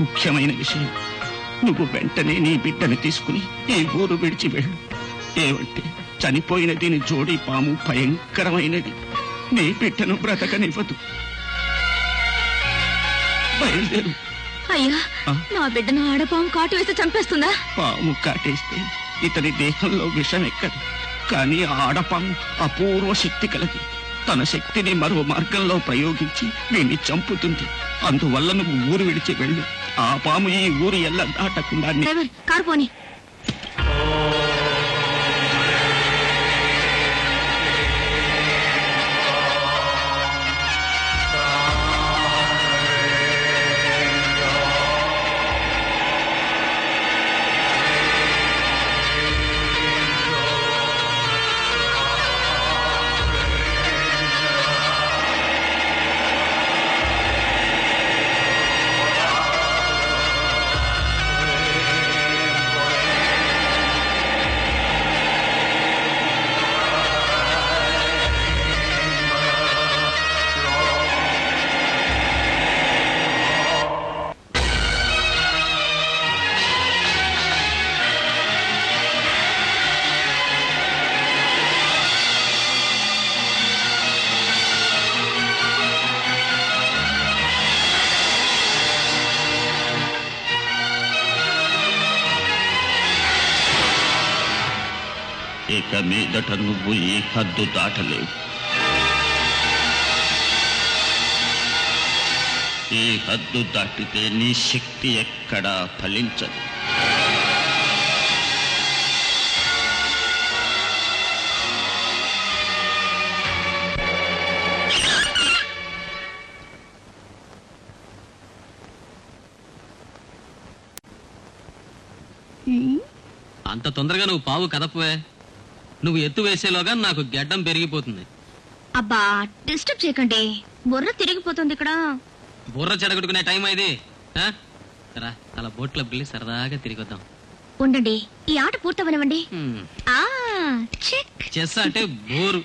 ముఖ్యమైన విషయం. నువ్వు వెంటనే నీ బిడ్డను తీసుకుని ఈ ఊరు విడిచి వెళ్ళు. ఏమంటే చనిపోయిన దీని జోడి పాము భయంకరమైనది. నీ బిడ్డను బ్రతకనివ్వదు. బయలుదేరు. అయ్యా? నా బిడ్డను ఆడపాము కాటు వేసి చంపేస్తుందా? పాము కాటేస్తే ఇతని దేహంలో విషం ఎక్కదు. కానీ ఆడపాము అపూర్వ శక్తి కలది. తన శక్తిని మరో మార్గంలో ప్రయోగించి వీణ్ణి చంపుతుంది. అందువల్ల నువ్వు ఊరు విడిచి వెళ్ళు. ఆ పాము ఈ ఊరు ఎల్ల దాటకుండా ని- డ్రైవర్ కారు పోని ఇక మీదట నువ్వు ఈ హద్దు దాటలేవు. ఈ హద్దు దాటితే నీ శక్తి ఎక్కడా ఫలించదు. అంత తొందరగా నువ్వు పావు కదపవే. నువ్వు ఎత్తు వేసేలోగా నాకు గెడ్డం పెరిగిపోతుంది. అబ్బా డిస్టర్బ్ చేయకండి. బుర్ర తిరిగిపోతుంది ఇక్కడ. బుర్ర చెడగొట్టుకునే టైం ఇది ఆ? రా అలా బోట్లో వెళ్ళి సరదాగా తిరిగి వద్దాం ఉండండి ఈ ఆట పూర్తవనివ్వండి. చెస్ అంటే బోరు.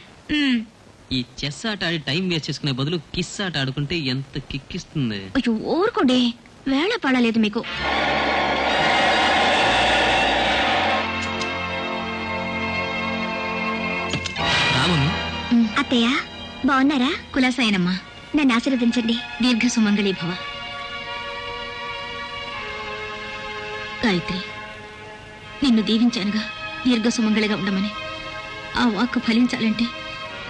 ఈ చెస్ ఆట ఆడి టైం వేస్ట్ చేసుకునే బదులు కిస్ ఆట ఆడుకుంటే ఎంత కిక్కిస్తుంది. ఊరుకోండి. వేళ పడలేదు మీకు. అత్తయ్య బాగున్నారా? కులాసాయనమ్మా. నన్ను ఆశీర్వదించండి. దీర్ఘ సుమంగళి భవ. గాయత్రి నిన్ను దీవించానుగా దీర్ఘ సుమంగళిగా ఉండమని. ఆ వాక్కు ఫలించాలంటే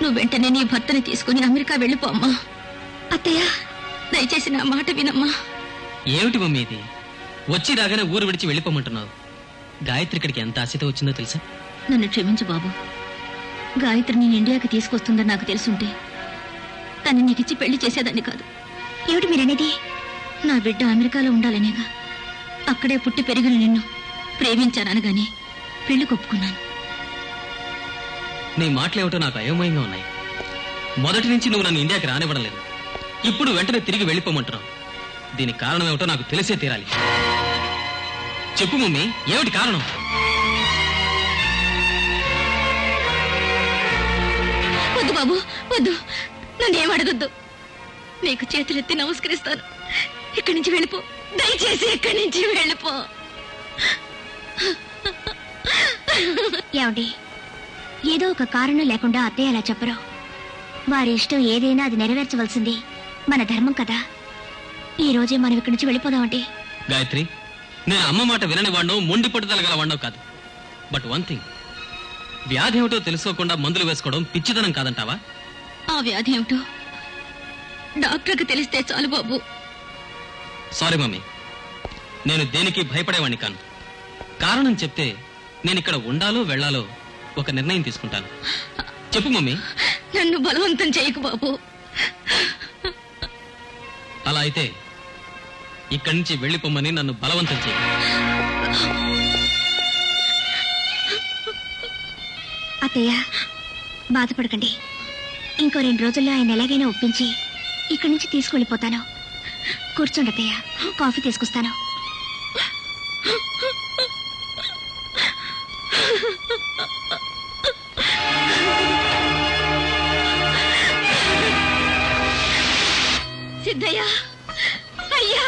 నువ్వు వెంటనే నీ భర్తని తీసుకుని అమెరికా వెళ్ళిపో అమ్మా. అత్తయ్య. దయచేసి నా మాట వినమ్మా. ఏమిటి మమ్మీ ఇది? వచ్చి రాగానే ఊరు విడిచి వెళ్ళిపోమంటున్నావు. గాయత్రి ఇక్కడికి ఎంత ఆశతో వచ్చిందో తెలుసా? నన్ను క్షమించు బాబు. గాయత్రి నేను ఇండియాకి తీసుకొస్తుందని నాకు తెలుసుంటే తను నీకిచ్చి పెళ్ళి చేసేదాన్ని కాదు. ఏమిటి మీరనేది? నా బిడ్డ అమెరికాలో ఉండాలనేగా. అక్కడే పుట్టి పెరిగిన నిన్ను ప్రేమించాననగానే పెళ్ళి కొప్పుకున్నాను. నీ మాటలేమిటో నాకు అయోమయంగా ఉన్నాయి. మొదటి నుంచి నువ్వు నన్ను ఇండియాకి రానివ్వడం లేదు. ఇప్పుడు వెంటనే తిరిగి వెళ్ళిపోమంటున్నావు. దీనికి కారణం ఏమిటో నాకు తెలిసే తీరాలి. చెప్పు మమ్మీ. ఏమిటి కారణం? వద్దు. నన్ను ఏం అడగొద్దు. నీకు చేతులెత్తి నమస్కరిస్తాను. ఇక్కడి నుంచి వెళ్ళిపో. దయచేసి ఇక్కడి నుంచి వెళ్ళిపో. ఏమండి? ఏదో ఒక కారణం లేకుండా అత్తయ్య అలా చెప్పరు. వారి ఇష్టం ఏదైనా అది నెరవేర్చవలసింది మన ధర్మం కదా. ఈ రోజే మనం ఇక్కడి నుంచి వెళ్ళిపోదామండి. గాయత్రి నేను అమ్మ మాట వినని వాడినో మొండి పట్టుదల గల వాడినో కాదు. బట్ వన్ థింగ్ వ్యాధి ఏమిటో తెలుసుకోకుండా మందులు వేసుకోవడం పిచ్చితనం కాదంటావా? ఆ వ్యాధి ఏమిటో? డాక్టర్కి తెలిస్తే చాలు బాబు. Sorry mummy. నేను దేనికి భయపడేవాణ్ణి కాను. కారణం చెప్తే నేను ఇక్కడ ఉండాలో వెళ్ళాలో ఒక నిర్ణయం తీసుకుంటాను. చెప్పు మమ్మీ. నన్ను బలవంతం చేయకు బాబు. అలా అయితే ఇక్కడి నుంచి వెళ్ళిపోమ్మని నన్ను బలవంతం చేయి. అత్తయ్య బాధపడకండి. ఇంకో రెండు రోజుల్లో ఆయన ఎలాగైనా ఒప్పించి ఇక్కడి నుంచి తీసుకెళ్ళిపోతాను. కూర్చోండతయ్య కాఫీ తీసుకొస్తాను. అయ్యా!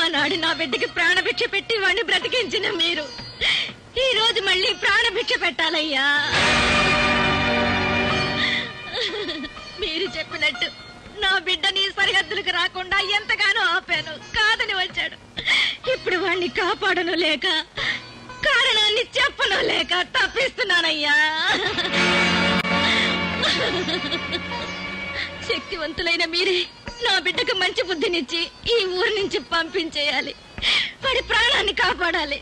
ఆనాడు నా బిడ్డకి ప్రాణభిక్ష పెట్టి వాణ్ణి బ్రతికించిన మీరు. ఈ రోజు మళ్ళీ ప్రాణభిక్ష పెట్టాలయ్యా. మీరు చెప్పినట్టు నా బిడ్డని సరిహద్దులకు రాకుండా ఎంతగానో ఆపాను కాదని వచ్చాడు. ఇప్పుడు వాణ్ణి కాపాడను లేక కారణాన్ని చెప్పను లేక తప్పిస్తున్నానయ్యా. శక్తివంతులైన మీరే నా బిడ్డకు మంచి బుద్ధినిచ్చి ఈ ఊరు నుంచి పంపించేయాలి. వాడి ప్రాణాన్ని కాపాడాలి.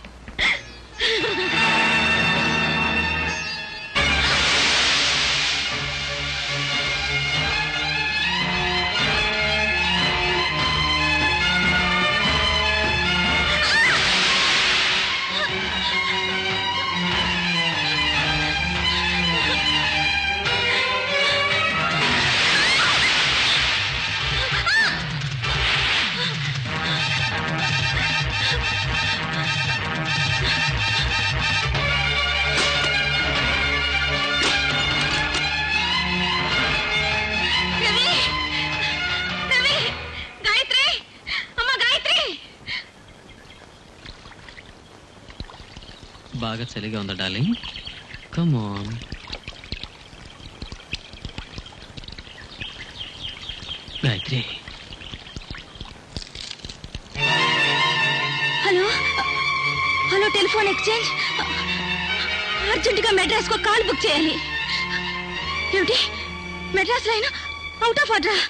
Ha ha ha! బాగా చలిగా ఉందా darling come on Gayatri hello hello telephone exchange అర్జెంటుగా మెడ్రాస్ కు కాల్ బుక్ చేయాలి ఏమిటి Madras line out of order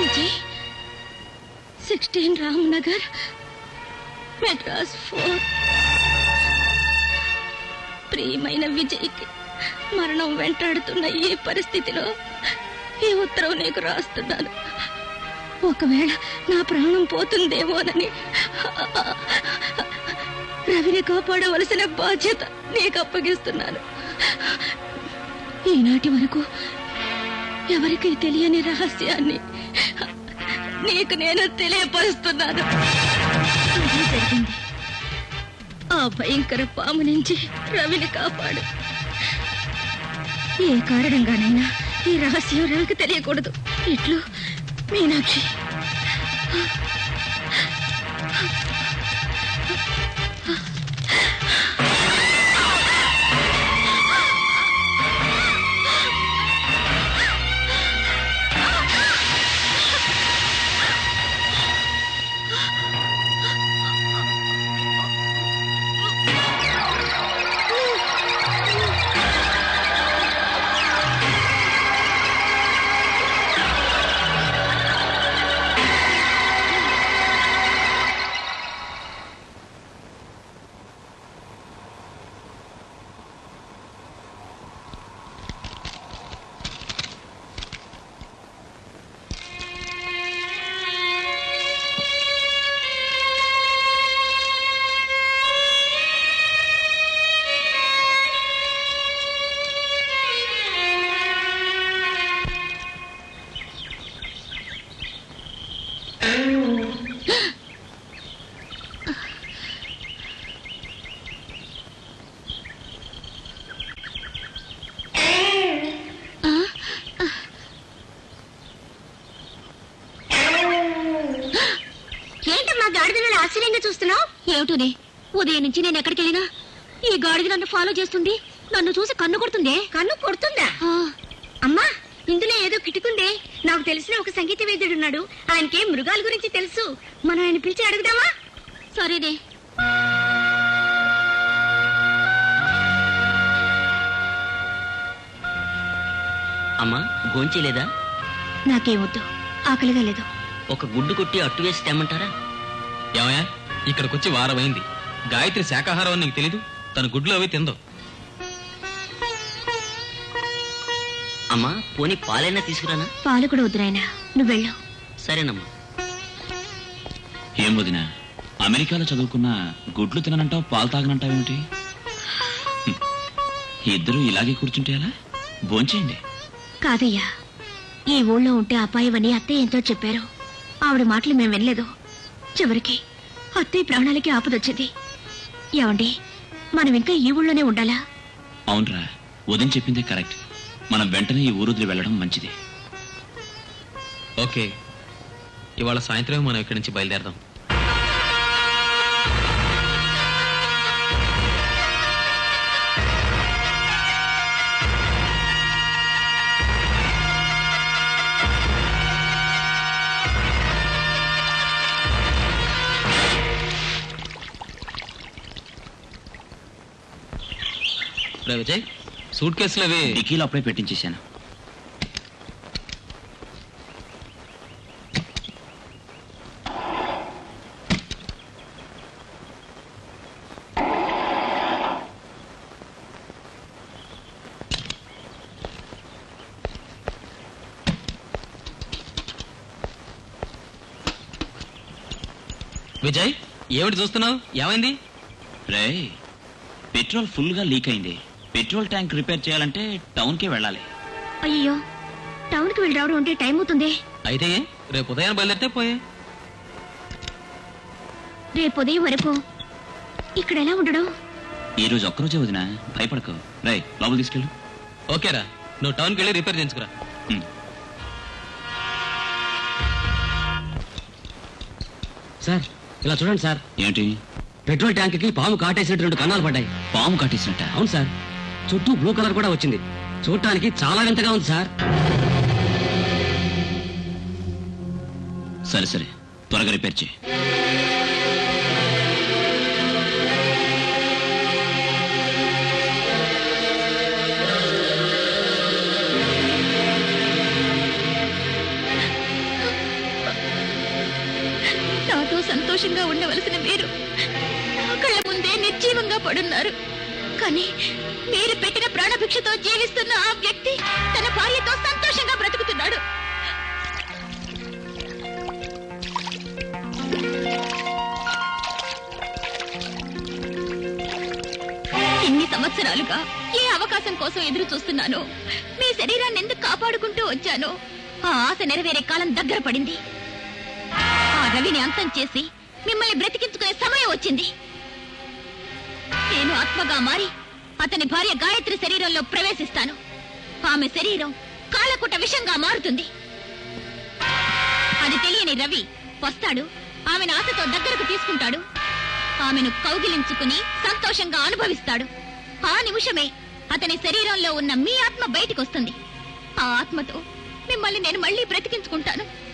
Vijay sixteen Ram Nagar Madras four ప్రియమైన విజయ్కి మరణం వెంటాడుతున్న ఈ పరిస్థితిలో ఈ ఉత్తరం నీకు రాస్తున్నాను. ఒకవేళ నా ప్రాణం పోతుందేమోనని రవిని కాపాడవలసిన బాధ్యత నీకు అప్పగిస్తున్నాను. ఈనాటి వరకు ఎవరికి తెలియని రహస్యాన్ని నీకు నేను తెలియపరుస్తున్నాను. ఆ భయంకర పాము నుంచి రవిని కాపాడు. ఏ కారణంగానైనా ఈ రహస్యం రవికి తెలియకూడదు. ఇట్లు మీనాక్షి. ఆశ్చర్యంగా చూస్తున్నావు? ఏమిటోనే? ఉదయం నుంచి నేను ఎక్కడికి వెళ్ళినా ఈ గాడిద నన్ను ఫాలో చేస్తుంది. నన్ను చూసి కన్ను కొడుతుందే? కన్ను కొడుతుందా? అమ్మా ఇందులో ఏదో కిటుకుందే. నాకు తెలిసిన ఒక సంగీత వేద్యుడు ఉన్నాడు. ఆయనకి మృగాల గురించి తెలుసు? మనం ఆయన పిలిచి అడుగుదామా? సరేనే. అమ్మా భోంచేలేదా నాకేమొద్దు ఆకలిగా లేదు. ఒక గుడ్డు కొట్టి అట్టు వేసి తెమ్మంటారా? ఏమయ్యా? ఇక్కడికొచ్చి వారమైంది. గాయత్రి శాకాహారం అని నీకు తెలీదు? తన గుడ్లు అవి తిందో. అమ్మా పోనీ పాలైనా తీసుకురానా? పాలు కూడా వద్దురాయనా నువ్వు వెళ్ళు. సరేనమ్మా. ఏం వదినా? అమెరికాలో చదువుకున్న గుడ్లు తిననంటావు పాలు తాగనంటావేమిటి. ఇద్దరు ఇలాగే కూర్చుంటే ఎలా? భోంచేయండి. కాదయ్యా. ఈ ఊళ్ళో ఉంటే అపాయమని అత్తయ్య ఎంతో చెప్పారు. ఆవిడ మాటలు మేము వినలేదు. చివరికి అత్తయ్య ప్రాణాలకి ఆపదొచ్చింది ఏమండి మనం ఇంకా ఈ ఊళ్ళోనే ఉండాలా? అవునరా వదిన చెప్పిందే కరెక్ట్. మనం వెంటనే ఈ ఊరు వదిలి వెళ్ళడం మంచిది. ఓకే ఇవాళ సాయంత్రమే మనం ఇక్కడి నుంచి బయలుదేరదాం. రే విజయ్? సూట్ కేసులు అవి. డిక్కీలో అప్పుడే పెట్టించేశాను. విజయ్ ఏమిటి చూస్తున్నావు? ఏమైంది? రే పెట్రోల్ ఫుల్గా లీక్ అయింది. పెట్రోల్ ట్యాంక్ రిపేర్ చేయాలంటే టౌన్కి వెళ్ళాలి. అయ్యో టౌన్కి వెళ్ళి రావడం అంటే టైం అవుతుంది? అయితే? రేపు ఉదయం బయలుదేరితే పోయే. రేపు ఉదయం వరకు? ఇక్కడ ఎలా ఉండడం? ఈ రోజు ఒక్కరోజే వదిన భయపడకు. రై లోపల తీసుకెళ్ళు. ఓకేరా నువ్వు టౌన్కి వెళ్ళి రిపేర్ చేయించుకురా. సార్ ఇలా చూడండి సార్. ఏంటి? పెట్రోల్ ట్యాంక్కి పాము కాటేసినట్టు రెండు కన్నాలు పడ్డాయి. పాము కట్టేసినట్ట అవును సార్. చుట్టూ బ్లూ కలర్ కూడా వచ్చింది. చూడటానికి చాలా వింతగా ఉంది సార్. సరే సరే. త్వరగా రిపేర్ చేయి. నాతో సంతోషంగా ఉండవలసిన మీరు నా కళ్ళ ముందే నిర్జీవంగా పడున్నారు. కానీ మీరు పెట్టిన ప్రాణభిక్షతో జీవిస్తున్న ఆ వ్యక్తి తన భార్యతో సంతోషంగా బ్రతుకుతున్నాడు. ఇన్ని సంవత్సరాలుగా ఏ అవకాశం కోసం ఎదురు చూస్తున్నాను మీ శరీరాన్ని ఎందుకు కాపాడుకుంటూ వచ్చాను ఆ ఆశ నెరవేరే కాలం దగ్గర పడింది. ఆ రవిని అంతం చేసి మిమ్మల్ని బ్రతికించుకునే సమయం వచ్చింది. నేను ఆత్మగా మారి అతని భార్య గాయత్రి శరీరంలో ప్రవేశిస్తాను. ఆమె శరీరం కాలకుట విషంగా మారుతుంది. అది తెలియని రవి వస్తాడు. ఆమెను ఆశతో దగ్గరకు తీసుకుంటాడు. ఆమెను కౌగిలించుకుని సంతోషంగా అనుభవిస్తాడు. ఆ నిమిషమే అతని శరీరంలో ఉన్న మీ ఆత్మ బయటికొస్తుంది. ఆ ఆత్మతో మిమ్మల్ని నేను మళ్ళీ బ్రతికించుకుంటాను.